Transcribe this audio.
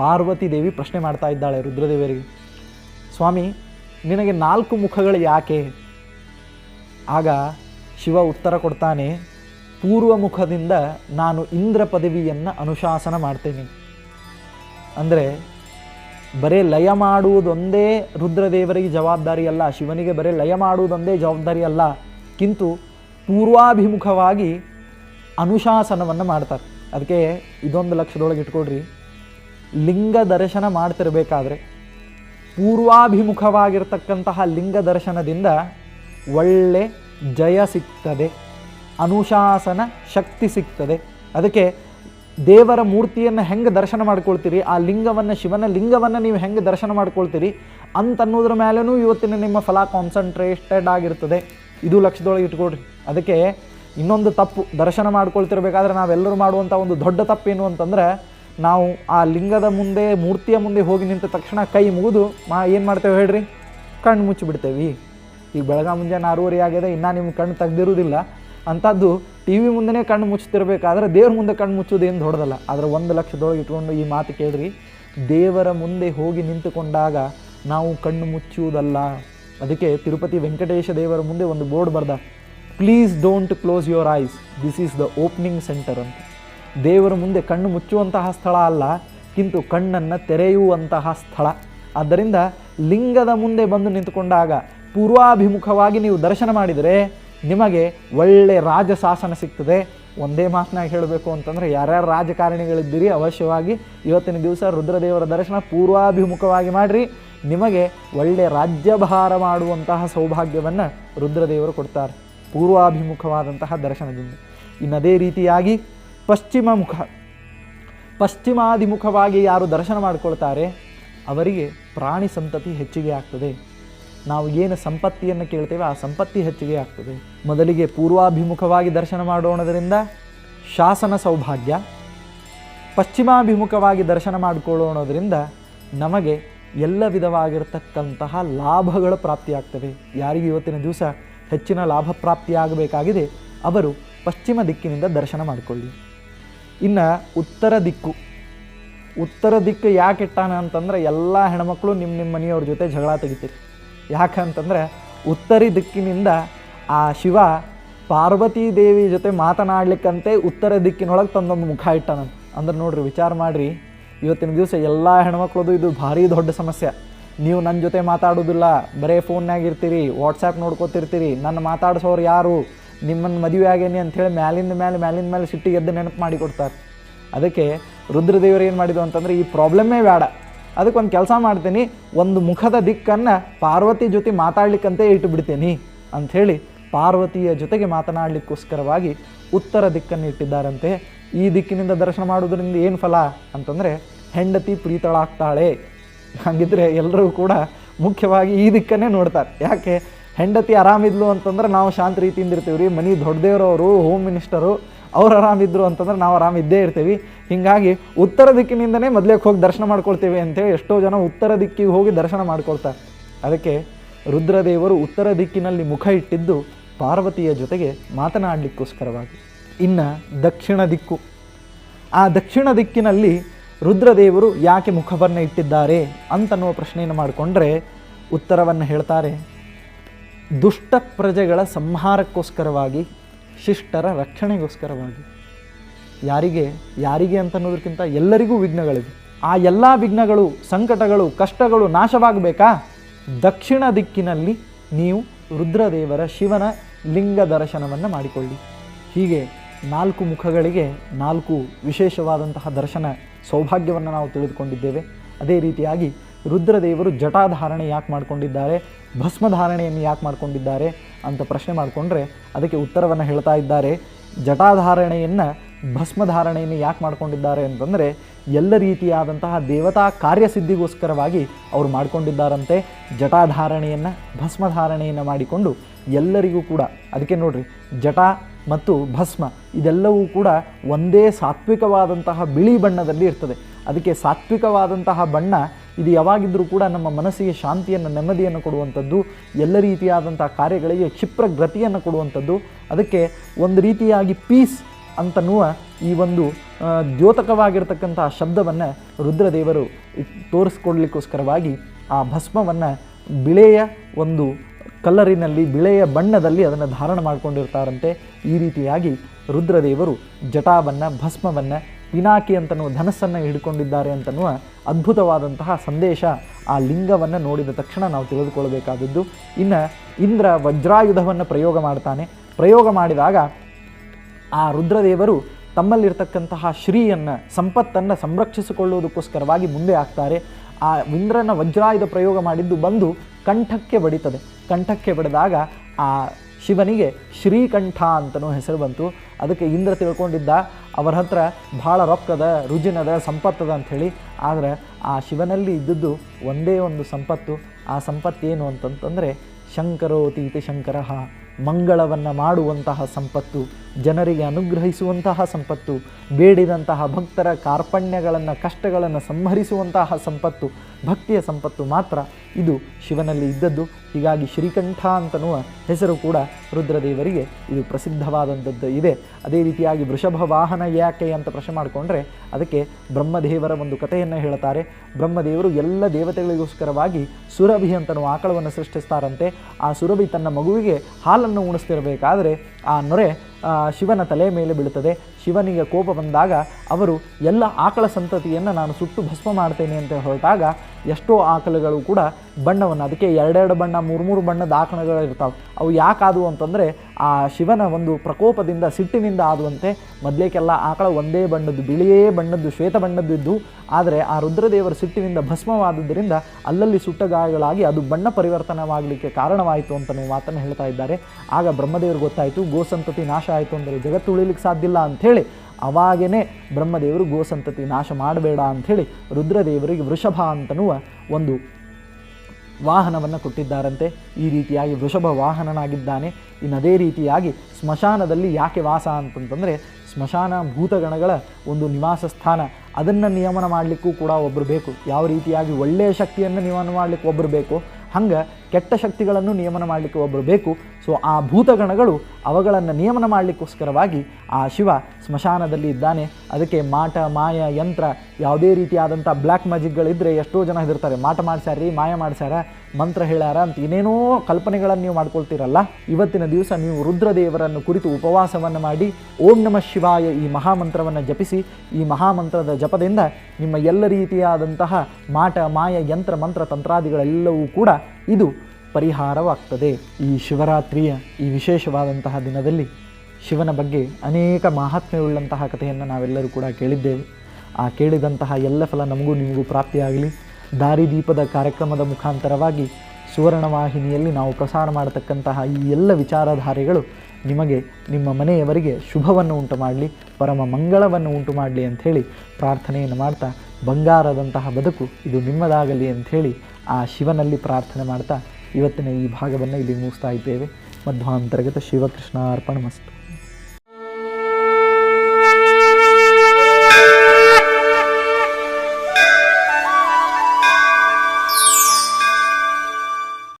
ಪಾರ್ವತಿ ದೇವಿ ಪ್ರಶ್ನೆ ಮಾಡ್ತಾ ಇದ್ದಾಳೆ ರುದ್ರದೇವರಿಗೆ ಸ್ವಾಮಿ, ನಿನಗೆ ನಾಲ್ಕು ಮುಖಗಳು ಯಾಕೆ? ಆಗ ಶಿವ ಉತ್ತರ ಕೊಡ್ತಾನೆ, ಪೂರ್ವ ಮುಖದಿಂದ ನಾನು ಇಂದ್ರ ಪದವಿಯನ್ನು ಅನುಶಾಸನ ಮಾಡ್ತೇನೆ. ಅಂದರೆ, ಬರೇ ಲಯ ಮಾಡುವುದೊಂದೇ ರುದ್ರದೇವರಿಗೆ ಜವಾಬ್ದಾರಿ ಅಲ್ಲ, ಶಿವನಿಗೆ ಬರೇ ಲಯ ಮಾಡುವುದೊಂದೇ ಜವಾಬ್ದಾರಿ ಅಲ್ಲ, ಕಿಂತು ಪೂರ್ವಾಭಿಮುಖವಾಗಿ ಅನುಶಾಸನವನ್ನು ಮಾಡ್ತಾರೆ. ಅದಕ್ಕೆ ಇದೊಂದು ಲಕ್ಷದೊಳಗೆ ಇಟ್ಕೊಡ್ರಿ ಲಿಂಗ ದರ್ಶನ ಮಾಡ್ತಿರಬೇಕಾದ್ರೆ ಪೂರ್ವಾಭಿಮುಖವಾಗಿರ್ತಕ್ಕಂತಹ ಲಿಂಗ ದರ್ಶನದಿಂದ ಒಳ್ಳೆ ಜಯ ಸಿಗ್ತದೆ, ಅನುಶಾಸನ ಶಕ್ತಿ ಸಿಗ್ತದೆ. ಅದಕ್ಕೆ ದೇವರ ಮೂರ್ತಿಯನ್ನು ಹೆಂಗೆ ದರ್ಶನ ಮಾಡ್ಕೊಳ್ತೀರಿ, ಆ ಲಿಂಗವನ್ನು ಶಿವನ ಲಿಂಗವನ್ನು ನೀವು ಹೆಂಗೆ ದರ್ಶನ ಮಾಡ್ಕೊಳ್ತೀರಿ ಅಂತನ್ನೋದ್ರ ಮೇಲೂ ಇವತ್ತಿನ ನಿಮ್ಮ ಫಲ ಕಾನ್ಸಂಟ್ರೇಟೆಡ್ ಆಗಿರ್ತದೆ. ಇದು ಲಕ್ಷದೊಳಗೆ ಇಟ್ಕೊಳ್ರಿ. ಅದಕ್ಕೆ ಇನ್ನೊಂದು ತಪ್ಪು ದರ್ಶನ ಮಾಡ್ಕೊಳ್ತಿರ್ಬೇಕಾದ್ರೆ ನಾವೆಲ್ಲರೂ ಮಾಡುವಂಥ ಒಂದು ದೊಡ್ಡ ತಪ್ಪೇನು ಅಂತಂದ್ರೆ ನಾವು ಆ ಲಿಂಗದ ಮುಂದೆ, ಮೂರ್ತಿಯ ಮುಂದೆ ಹೋಗಿ ನಿಂತ ತಕ್ಷಣ ಕೈ ಮುಗಿದು, ಮಾ, ಏನು ಮಾಡ್ತೇವೆ ಹೇಳ್ರಿ? ಕಣ್ಣು ಮುಚ್ಚಿಬಿಡ್ತೇವೆ. ಈಗ ಬೆಳಗ್ಗೆ ಮುಂಜಾನೆ ಆರೂವರೆ ಆಗಿದೆ ಇನ್ನೂ ನಿಮ್ಮ ಕಣ್ಣು ತೆಗ್ದಿರೋದಿಲ್ಲ. ಅಂಥದ್ದು ಟಿ ವಿ ಮುಂದೆನೇ ಕಣ್ಣು ಮುಚ್ಚುತ್ತಿರಬೇಕಾದ್ರೆ ದೇವ್ರ ಮುಂದೆ ಕಣ್ಣು ಮುಚ್ಚೋದು ಏನು ದೊಡ್ಡದಲ್ಲ. ಆದರೆ ಒಂದು ಲಕ್ಷದೊಳಗೆ ಇಟ್ಕೊಂಡು ಈ ಮಾತು ಕೇಳ್ರಿ, ದೇವರ ಮುಂದೆ ಹೋಗಿ ನಿಂತುಕೊಂಡಾಗ ನಾವು ಕಣ್ಣು ಮುಚ್ಚುವುದಲ್ಲ. ಅದಕ್ಕೆ ತಿರುಪತಿ ವೆಂಕಟೇಶ ದೇವರ ಮುಂದೆ ಒಂದು ಬೋರ್ಡ್ ಬರ್ದ, please don't close your eyes, this is the opening centre ಅಂತ. ದೇವರ ಮುಂದೆ ಕಣ್ಣು ಮುಚ್ಚುವಂತಹ ಸ್ಥಳ ಅಲ್ಲ, ಕಿಂತು ಕಣ್ಣನ್ನು ತೆರೆಯುವಂತಹ ಸ್ಥಳ. ಆದ್ದರಿಂದ ಲಿಂಗದ ಮುಂದೆ ಬಂದು ನಿಂತುಕೊಂಡಾಗ ಪೂರ್ವಾಭಿಮುಖವಾಗಿ ನೀವು ದರ್ಶನ ಮಾಡಿದರೆ ನಿಮಗೆ ಒಳ್ಳೆ ರಾಜಶಾಸನ ಸಿಗ್ತದೆ. ಒಂದೇ ಮಾತನಾಗಿ ಹೇಳಬೇಕು ಅಂತಂದರೆ ಯಾರ್ಯಾರು ರಾಜಕಾರಣಿಗಳಿದ್ದೀರಿ ಅವಶ್ಯವಾಗಿ ಇವತ್ತಿನ ದಿವಸ ರುದ್ರದೇವರ ದರ್ಶನ ಪೂರ್ವಾಭಿಮುಖವಾಗಿ ಮಾಡಿರಿ. ನಿಮಗೆ ಒಳ್ಳೆ ರಾಜ್ಯಭಾರ ಮಾಡುವಂತಹ ಸೌಭಾಗ್ಯವನ್ನು ರುದ್ರದೇವರು ಕೊಡ್ತಾರೆ. ಪೂರ್ವಾಭಿಮುಖವಾದಂತಹ ದರ್ಶನದಿಂದ. ಇನ್ನದೇ ರೀತಿಯಾಗಿ ಪಶ್ಚಿಮ ಮುಖ ಪಶ್ಚಿಮಾಭಿಮುಖವಾಗಿ ಯಾರು ದರ್ಶನ ಮಾಡಿಕೊಳ್ತಾರೆ, ಅವರಿಗೆ ಪ್ರಾಣಿ ಸಂತತಿ ಹೆಚ್ಚಿಗೆ ಆಗ್ತದೆ. ನಾವು ಏನು ಸಂಪತ್ತಿಯನ್ನು ಕೇಳ್ತೇವೆ, ಆ ಸಂಪತ್ತಿ ಹೆಚ್ಚಿಗೆ ಆಗ್ತದೆ. ಮೊದಲಿಗೆ ಪೂರ್ವಾಭಿಮುಖವಾಗಿ ದರ್ಶನ ಮಾಡೋಣದರಿಂದ ಶಾಸನ ಸೌಭಾಗ್ಯ, ಪಶ್ಚಿಮಾಭಿಮುಖವಾಗಿ ದರ್ಶನ ಮಾಡಿಕೊಳ್ಳೋಣದ್ರಿಂದ ನಮಗೆ ಎಲ್ಲ ವಿಧವಾಗಿರತಕ್ಕಂತಹ ಲಾಭಗಳು ಪ್ರಾಪ್ತಿಯಾಗ್ತವೆ. ಯಾರಿಗೆ ಇವತ್ತಿನ ದಿವಸ ಹೆಚ್ಚಿನ ಲಾಭ ಪ್ರಾಪ್ತಿಯಾಗಬೇಕಾಗಿದೆ, ಅವರು ಪಶ್ಚಿಮ ದಿಕ್ಕಿನಿಂದ ದರ್ಶನ ಮಾಡಿಕೊಳ್ಳಿ. ಇನ್ನು ಉತ್ತರ ದಿಕ್ಕು. ಉತ್ತರ ದಿಕ್ಕು ಯಾಕೆ ಇಟ್ಟಾನ ಅಂತಂದ್ರೆ ಎಲ್ಲ ಹೆಣ್ಮಕ್ಳು ನಿಮ್ಮ ನಿಮ್ಮ ಮನೆಯವ್ರ ಜೊತೆ ಜಗಳ ತೆಗಿತೀರಿ. ಯಾಕಂತಂದ್ರೆ ಉತ್ತರಿ ದಿಕ್ಕಿನಿಂದ ಆ ಶಿವ ಪಾರ್ವತೀ ದೇವಿ ಜೊತೆ ಮಾತನಾಡ್ಲಿಕ್ಕಂತೆ ಉತ್ತರ ದಿಕ್ಕಿನೊಳಗೆ ತಂದೊಂದು ಮುಖ ಇಟ್ಟಾನ ಅಂದ್ರೆ ನೋಡ್ರಿ, ವಿಚಾರ ಮಾಡಿರಿ, ಇವತ್ತಿನ ದಿವಸ ಎಲ್ಲ ಹೆಣ್ಮಕ್ಳದು ಇದು ಭಾರಿ ದೊಡ್ಡ ಸಮಸ್ಯೆ. ನೀವು ನನ್ನ ಜೊತೆ ಮಾತಾಡೋದಿಲ್ಲ, ಬರೇ ಫೋನ್ನಾಗಿರ್ತೀರಿ ವಾಟ್ಸಾಪ್ ನೋಡ್ಕೋತಿರ್ತೀರಿ ನನ್ನ ಮಾತಾಡ್ಸೋರು ಯಾರು? ನಿಮ್ಮನ್ನು ಮದುವೆ ಆಗೇನಿ ಅಂಥೇಳಿ ಮ್ಯಾಲಿಂದ ಮ್ಯಾಲೆ ಮ್ಯಾಲಿಂದ ಮೇಲೆ ಸಿಟ್ಟಿಗೆ ಎದ್ದು ನೆನಪು ಮಾಡಿ ಕೊಡ್ತಾರೆ. ಅದಕ್ಕೆ ರುದ್ರದೇವರು ಏನು ಮಾಡಿದ್ರು ಅಂತಂದರೆ ಈ ಪ್ರಾಬ್ಲಮ್ಮೇ ಬೇಡ. ಅದಕ್ಕೆ ಒಂದು ಕೆಲಸ ಮಾಡ್ತೀನಿ, ಒಂದು ಮುಖದ ದಿಕ್ಕನ್ನು ಪಾರ್ವತಿ ಜೊತೆ ಮಾತಾಡ್ಲಿಕ್ಕಂತೆ ಇಟ್ಟು ಬಿಡ್ತೀನಿ ಅಂಥೇಳಿ ಪಾರ್ವತಿಯ ಜೊತೆಗೆ ಮಾತನಾಡಲಿಕ್ಕೋಸ್ಕರವಾಗಿ ಉತ್ತರ ದಿಕ್ಕನ್ನು ಇಟ್ಟಿದ್ದಾರಂತೆ. ಈ ದಿಕ್ಕಿನಿಂದ ದರ್ಶನ ಮಾಡೋದರಿಂದ ಏನು ಫಲ ಅಂತಂದರೆ ಹೆಂಡತಿ ಪ್ರೀತಳಾಗ್ತಾಳೆ. ಹಾಗಿದ್ರೆ ಎಲ್ಲರೂ ಕೂಡ ಮುಖ್ಯವಾಗಿ ಈ ದಿಕ್ಕನ್ನೇ ನೋಡ್ತಾರೆ. ಯಾಕೆ? ಹೆಂಡತಿ ಆರಾಮಿದ್ಲು ಅಂತಂದ್ರೆ ನಾವು ಶಾಂತ ರೀತಿಯಿಂದ ಇರ್ತೀವಿ ರೀ. ಮನೆ ದೊಡ್ಡದೇವ್ರವರು ಹೋಮ್ ಮಿನಿಸ್ಟರು ಅವ್ರು ಆರಾಮಿದ್ರು ಅಂತಂದ್ರೆ ನಾವು ಆರಾಮಿದ್ದೇ ಇರ್ತೀವಿ. ಹೀಗಾಗಿ ಉತ್ತರ ದಿಕ್ಕಿನಿಂದನೇ ಮೊದಲೇಕ್ಕೆ ಹೋಗಿ ದರ್ಶನ ಮಾಡ್ಕೊಳ್ತೀವಿ ಅಂತೇಳಿ ಎಷ್ಟೋ ಜನ ಉತ್ತರ ದಿಕ್ಕಿಗೆ ಹೋಗಿ ದರ್ಶನ ಮಾಡ್ಕೊಳ್ತಾರೆ. ಅದಕ್ಕೆ ರುದ್ರದೇವರು ಉತ್ತರ ದಿಕ್ಕಿನಲ್ಲಿ ಮುಖ ಇಟ್ಟಿದ್ದು ಪಾರ್ವತಿಯ ಜೊತೆಗೆ ಮಾತನಾಡಲಿಕ್ಕೋಸ್ಕರವಾಗಿ. ಇನ್ನು ದಕ್ಷಿಣ ದಿಕ್ಕು. ಆ ದಕ್ಷಿಣ ದಿಕ್ಕಿನಲ್ಲಿ ರುದ್ರದೇವರು ಯಾಕೆ ಮುಖವನ್ನು ಇಟ್ಟಿದ್ದಾರೆ ಅಂತನ್ನುವ ಪ್ರಶ್ನೆಯನ್ನು ಮಾಡಿಕೊಂಡ್ರೆ ಉತ್ತರವನ್ನು ಹೇಳ್ತಾರೆ. ದುಷ್ಟ ಪ್ರಜೆಗಳ ಸಂಹಾರಕ್ಕೋಸ್ಕರವಾಗಿ, ಶಿಷ್ಟರ ರಕ್ಷಣೆಗೋಸ್ಕರವಾಗಿ. ಯಾರಿಗೆ ಯಾರಿಗೆ ಅಂತ ಅನ್ನೋದಕ್ಕಿಂತ ಎಲ್ಲರಿಗೂ ವಿಘ್ನಗಳಿವೆ. ಆ ಎಲ್ಲ ವಿಘ್ನಗಳು, ಸಂಕಟಗಳು, ಕಷ್ಟಗಳು ನಾಶವಾಗಬೇಕಾ? ದಕ್ಷಿಣ ದಿಕ್ಕಿನಲ್ಲಿ ನೀವು ರುದ್ರದೇವರ ಶಿವನ ಲಿಂಗ ದರ್ಶನವನ್ನು ಮಾಡಿಕೊಳ್ಳಿ. ಹೀಗೆ ನಾಲ್ಕು ಮುಖಗಳಿಗೆ ನಾಲ್ಕು ವಿಶೇಷವಾದಂತಹ ದರ್ಶನ ಸೌಭಾಗ್ಯವನ್ನು ನಾವು ತಿಳಿದುಕೊಂಡಿದ್ದೇವೆ. ಅದೇ ರೀತಿಯಾಗಿ ರುದ್ರದೇವರು ಜಟಾಧಾರಣೆ ಯಾಕೆ ಮಾಡಿಕೊಂಡಿದ್ದಾರೆ? ಭಸ್ಮಧಾರಣೆಯನ್ನು ಯಾಕೆ ಮಾಡಿಕೊಂಡಿದ್ದಾರೆ ಅಂತ ಪ್ರಶ್ನೆ ಮಾಡಿಕೊಂಡ್ರೆ ಅದಕ್ಕೆ ಉತ್ತರವನ್ನು ಹೇಳ್ತಾ ಇದ್ದಾರೆ. ಜಟಾಧಾರಣೆಯನ್ನು ಭಸ್ಮಧಾರಣೆಯನ್ನು ಯಾಕೆ ಮಾಡ್ಕೊಂಡಿದ್ದಾರೆ ಅಂತಂದರೆ ಎಲ್ಲ ರೀತಿಯಾದಂತಹ ದೇವತಾ ಕಾರ್ಯಸಿದ್ಧಿಗೋಸ್ಕರವಾಗಿ ಅವರು ಮಾಡಿಕೊಂಡಿದ್ದಾರಂತೆ. ಜಟಾಧಾರಣೆಯನ್ನು, ಭಸ್ಮಧಾರಣೆಯನ್ನು ಮಾಡಿಕೊಂಡು ಎಲ್ಲರಿಗೂ ಕೂಡ, ಅದಕ್ಕೆ ನೋಡ್ರಿ, ಜಟ ಮತ್ತು ಭಸ್ಮ ಇದೆಲ್ಲವೂ ಕೂಡ ಒಂದೇ ಸಾತ್ವಿಕವಾದಂತಹ ಬಿಳಿ ಬಣ್ಣದಲ್ಲಿ ಇರ್ತದೆ. ಅದಕ್ಕೆ ಸಾತ್ವಿಕವಾದಂತಹ ಬಣ್ಣ ಇದು ಯಾವಾಗಿದ್ದರೂ ಕೂಡ ನಮ್ಮ ಮನಸ್ಸಿಗೆ ಶಾಂತಿಯನ್ನು, ನೆಮ್ಮದಿಯನ್ನು ಕೊಡುವಂಥದ್ದು, ಎಲ್ಲ ರೀತಿಯಾದಂಥ ಕಾರ್ಯಗಳಿಗೆ ಕ್ಷಿಪ್ರ ಗತಿಯನ್ನು ಕೊಡುವಂಥದ್ದು, ಅದಕ್ಕೆ ಒಂದು ರೀತಿಯಾಗಿ ಪೀಸ್ ಅಂತನ್ನುವ ಈ ಒಂದು ದ್ಯೋತಕವಾಗಿರ್ತಕ್ಕಂಥ ಶಬ್ದವನ್ನು ರುದ್ರದೇವರು ತೋರಿಸ್ಕೊಡ್ಲಿಕ್ಕೋಸ್ಕರವಾಗಿ ಆ ಭಸ್ಮವನ್ನು ಬಿಳೆಯ ಒಂದು ಕಲ್ಲರಿನಲ್ಲಿ, ಬಿಳೆಯ ಬಣ್ಣದಲ್ಲಿ ಅದನ್ನು ಧಾರಣ ಮಾಡಿಕೊಂಡಿರ್ತಾರಂತೆ. ಈ ರೀತಿಯಾಗಿ ರುದ್ರದೇವರು ಜಟಾವನ್ನು, ಭಸ್ಮವನ್ನು ಪಿನಾಕಿ ಅಂತನೂ ಧನಸ್ಸನ್ನು ಹಿಡ್ಕೊಂಡಿದ್ದಾರೆ ಅಂತನ್ನುವ ಅದ್ಭುತವಾದಂತಹ ಸಂದೇಶ ಆ ಲಿಂಗವನ್ನು ನೋಡಿದ ತಕ್ಷಣ ನಾವು ತಿಳಿದುಕೊಳ್ಳಬೇಕಾದದ್ದು. ಇನ್ನು ಇಂದ್ರ ವಜ್ರಾಯುಧವನ್ನು ಪ್ರಯೋಗ ಮಾಡ್ತಾನೆ. ಪ್ರಯೋಗ ಮಾಡಿದಾಗ ಆ ರುದ್ರದೇವರು ತಮ್ಮಲ್ಲಿರ್ತಕ್ಕಂತಹ ಶ್ರೀಯನ್ನು, ಸಂಪತ್ತನ್ನು ಸಂರಕ್ಷಿಸಿಕೊಳ್ಳುವುದಕ್ಕೋಸ್ಕರವಾಗಿ ಮುಂದೆ ಆಗ್ತಾರೆ. ಆ ಇಂದ್ರನ ವಜ್ರಾಯುಧ ಪ್ರಯೋಗ ಮಾಡಿದ್ದು ಬಂದು ಕಂಠಕ್ಕೆ ಬಡಿತದೆ. ಕಂಠಕ್ಕೆ ಬಡಿದಾಗ ಆ ಶಿವನಿಗೆ ಶ್ರೀಕಂಠ ಅಂತನೂ ಹೆಸರು ಬಂತು. ಅದಕ್ಕೆ ಇಂದ್ರ ತಿಳ್ಕೊಂಡಿದ್ದ ಅವರ ಹತ್ರ ಭಾಳ ರೊಕ್ಕದ, ರುಜಿನದ ಸಂಪತ್ತದ ಅಂಥೇಳಿ. ಆದರೆ ಆ ಶಿವನಲ್ಲಿ ಇದ್ದದ್ದು ಒಂದೇ ಒಂದು ಸಂಪತ್ತು. ಆ ಸಂಪತ್ತೇನು ಅಂತಂತಂದರೆ ಶಂಕರೋತೀತಿ ಶಂಕರಃ ಮಂಗಳವನ್ನು ಮಾಡುವಂತಹ ಸಂಪತ್ತು, ಜನರಿಗೆ ಅನುಗ್ರಹಿಸುವಂತಹ ಸಂಪತ್ತು, ಬೇಡಿದಂತಹ ಭಕ್ತರ ಕಾರ್ಪಣ್ಯಗಳನ್ನು, ಕಷ್ಟಗಳನ್ನು ಸಂಹರಿಸುವಂತಹ ಸಂಪತ್ತು, ಭಕ್ತಿಯ ಸಂಪತ್ತು ಮಾತ್ರ ಇದು ಶಿವನಲ್ಲಿ ಇದ್ದದ್ದು. ಹೀಗಾಗಿ ಶ್ರೀಕಂಠ ಅಂತನೂ ಹೆಸರು ಕೂಡ ರುದ್ರದೇವರಿಗೆ ಇದು ಪ್ರಸಿದ್ಧವಾದಂಥದ್ದು ಇದೆ. ಅದೇ ರೀತಿಯಾಗಿ ವೃಷಭ ವಾಹನ ಯಾಕೆ ಅಂತ ಪ್ರಶ್ನೆ ಮಾಡಿಕೊಂಡ್ರೆ ಅದಕ್ಕೆ ಬ್ರಹ್ಮದೇವರ ಒಂದು ಕಥೆಯನ್ನು ಹೇಳ್ತಾರೆ. ಬ್ರಹ್ಮದೇವರು ಎಲ್ಲ ದೇವತೆಗಳಿಗೋಸ್ಕರವಾಗಿ ಸುರಭಿ ಅಂತನೂ ಆಕಳವನ್ನು ಸೃಷ್ಟಿಸ್ತಾರಂತೆ. ಆ ಸುರಭಿ ತನ್ನ ಮಗುವಿಗೆ ಹಾಲನ್ನು ಉಣಿಸ್ತಿರಬೇಕಾದರೆ ಆ ನೊರೆ ಶಿವನ ತಲೆ ಮೇಲೆ ಬೀಳುತ್ತದೆ. ಶಿವನಿಗೆ ಕೋಪ ಬಂದಾಗ ಅವರು ಎಲ್ಲ ಆಕಳ ಸಂತತಿಯನ್ನು ನಾನು ಸುಟ್ಟು ಭಸ್ಮ ಮಾಡ್ತೇನೆ ಅಂತ ಹೊರಟಾಗ ಎಷ್ಟೋ ಆಕಳುಗಳು ಕೂಡ ಬಣ್ಣವನ್ನು, ಅದಕ್ಕೆ ಎರಡೆರಡು ಬಣ್ಣ, ಮೂರು ಮೂರು ಬಣ್ಣದ ಆಕಳಗಳು ಇರ್ತಾವೆ. ಅವು ಯಾಕಾದವು ಅಂತಂದರೆ ಆ ಶಿವನ ಒಂದು ಪ್ರಕೋಪದಿಂದ, ಸಿಟ್ಟಿನಿಂದ ಆದುವಂತೆ ಮೊದಲೇಕೆಲ್ಲ ಆಕಳ ಒಂದೇ ಬಣ್ಣದ್ದು, ಬಿಳಿಯೇ ಬಣ್ಣದ್ದು, ಶ್ವೇತ ಬಣ್ಣದ್ದು ಇದ್ದು, ಆದರೆ ಆ ರುದ್ರದೇವರ ಸಿಟ್ಟಿನಿಂದ ಭಸ್ಮವಾದುದರಿಂದ ಅಲ್ಲಲ್ಲಿ ಸುಟ್ಟ ಗಾಯಗಳಾಗಿ ಅದು ಬಣ್ಣ ಪರಿವರ್ತನವಾಗಲಿಕ್ಕೆ ಕಾರಣವಾಯಿತು ಅಂತ ಮಾತನ್ನು ಹೇಳ್ತಾ ಇದ್ದಾರೆ. ಆಗ ಬ್ರಹ್ಮದೇವರು ಗೊತ್ತಾಯಿತು, ಗೋಸಂತತಿ ನಾಶ ಆಯಿತು ಅಂದರೆ ಜಗತ್ತು ಉಳಿಲಿಕ್ಕೆ ಸಾಧ್ಯ ಇಲ್ಲ ಅಂಥೇಳಿ ಅವಾಗೇ ಬ್ರಹ್ಮದೇವರು ಗೋಸಂತತಿ ನಾಶ ಮಾಡಬೇಡ ಅಂಥೇಳಿ ರುದ್ರದೇವರಿಗೆ ವೃಷಭ ಅಂತನ್ನುವ ಒಂದು ವಾಹನವನ್ನು ಕೊಟ್ಟಿದ್ದಾರಂತೆ. ಈ ರೀತಿಯಾಗಿ ವೃಷಭ ವಾಹನನಾಗಿದ್ದಾನೆ. ಇನ್ನು ಅದೇ ರೀತಿಯಾಗಿ ಸ್ಮಶಾನದಲ್ಲಿ ಯಾಕೆ ವಾಸ ಅಂತಂತಂದರೆ, ಸ್ಮಶಾನ ಭೂತಗಣಗಳ ಒಂದು ನಿವಾಸ ಸ್ಥಾನ. ಅದನ್ನು ನಿಯಮನ ಮಾಡಲಿಕ್ಕೂ ಕೂಡ ಒಬ್ಬರು ಬೇಕು. ಯಾವ ರೀತಿಯಾಗಿ ಒಳ್ಳೆಯ ಶಕ್ತಿಯನ್ನು ನಿಯಮನ ಮಾಡಲಿಕ್ಕೆ ಒಬ್ಬರು ಬೇಕು. ಹಂಗೆ ಕೆಟ್ಟ ಶಕ್ತಿಗಳನ್ನು ನಿಯಮನ ಮಾಡಲಿಕ್ಕೆ ಒಬ್ಬರು ಬೇಕು. ಸೊ ಆ ಭೂತಗಣಗಳು ಅವುಗಳನ್ನು ನಿಯಮನ ಮಾಡಲಿಕ್ಕೋಸ್ಕರವಾಗಿ ಆ ಶಿವ ಸ್ಮಶಾನದಲ್ಲಿ ಇದ್ದಾನೆ. ಅದಕ್ಕೆ ಮಾಟ, ಮಾಯ, ಯಂತ್ರ ಯಾವುದೇ ರೀತಿಯಾದಂಥ ಬ್ಲ್ಯಾಕ್ ಮ್ಯಾಜಿಕ್ಗಳಿದ್ದರೆ ಎಷ್ಟೋ ಜನ ಹೆದರ್ತಾರೆ. ಮಾಟ ಮಾಡ್ಸ್ಯಾರ್ರಿ, ಮಾಯ ಮಾಡ್ಸ್ಯಾರ, ಮಂತ್ರ ಹೇಳ್ಯಾರ ಅಂತ ಏನೇನೋ ಕಲ್ಪನೆಗಳನ್ನು ನೀವು ಮಾಡ್ಕೊಳ್ತೀರಲ್ಲ? ಇವತ್ತಿನ ದಿವಸ ನೀವು ರುದ್ರದೇವರನ್ನು ಕುರಿತು ಉಪವಾಸವನ್ನು ಮಾಡಿ ಓಂ ನಮಃ ಶಿವಾಯ ಈ ಮಹಾಮಂತ್ರವನ್ನು ಜಪಿಸಿ, ಈ ಮಹಾಮಂತ್ರದ ಜಪದಿಂದ ನಿಮ್ಮ ಎಲ್ಲ ರೀತಿಯಾದಂತಹ ಮಾಟ, ಮಾಯ, ಯಂತ್ರ, ಮಂತ್ರ, ತಂತ್ರಾದಿಗಳೆಲ್ಲವೂ ಕೂಡ ಇದು ಪರಿಹಾರವಾಗ್ತದೆ. ಈ ಶಿವರಾತ್ರಿಯ ಈ ವಿಶೇಷವಾದಂತಹ ದಿನದಲ್ಲಿ ಶಿವನ ಬಗ್ಗೆ ಅನೇಕ ಮಹಾತ್ಮೆಯುಳ್ಳಂತಹ ಕಥೆಯನ್ನು ನಾವೆಲ್ಲರೂ ಕೂಡ ಕೇಳಿದ್ದೇವೆ. ಆ ಕೇಳಿದಂತಹ ಎಲ್ಲ ಫಲ ನಮಗೂ ನಿಮಗೂ ಪ್ರಾಪ್ತಿಯಾಗಲಿ. ದಾರಿದೀಪದ ಕಾರ್ಯಕ್ರಮದ ಮುಖಾಂತರವಾಗಿ ಸುವರ್ಣವಾಹಿನಿಯಲ್ಲಿ ನಾವು ಪ್ರಸಾರ ಮಾಡತಕ್ಕಂತಹ ಈ ಎಲ್ಲ ವಿಚಾರಧಾರೆಗಳು ನಿಮಗೆ ನಿಮ್ಮ ಮನೆಯವರಿಗೆ ಶುಭವನ್ನು ಉಂಟು ಮಾಡಲಿ, ಪರಮ ಮಂಗಳವನ್ನು ಉಂಟು ಮಾಡಲಿ ಅಂಥೇಳಿ ಪ್ರಾರ್ಥನೆಯನ್ನು ಮಾಡ್ತಾ ಬಂಗಾರದಂತಹ ಬದುಕು ಇದು ನಿಮ್ಮದಾಗಲಿ ಅಂಥೇಳಿ ಆ ಶಿವನಲ್ಲಿ ಪ್ರಾರ್ಥನೆ ಮಾಡ್ತಾ ಇವತ್ತಿನ ಈ ಭಾಗವನ್ನು ಇಲ್ಲಿ ಮುಗಿಸ್ತಾ ಇದ್ದೇವೆ. ಮಧ್ವಾಂತರ್ಗತ ಶಿವಕೃಷ್ಣ ಅರ್ಪಣ ಮಸ್ತು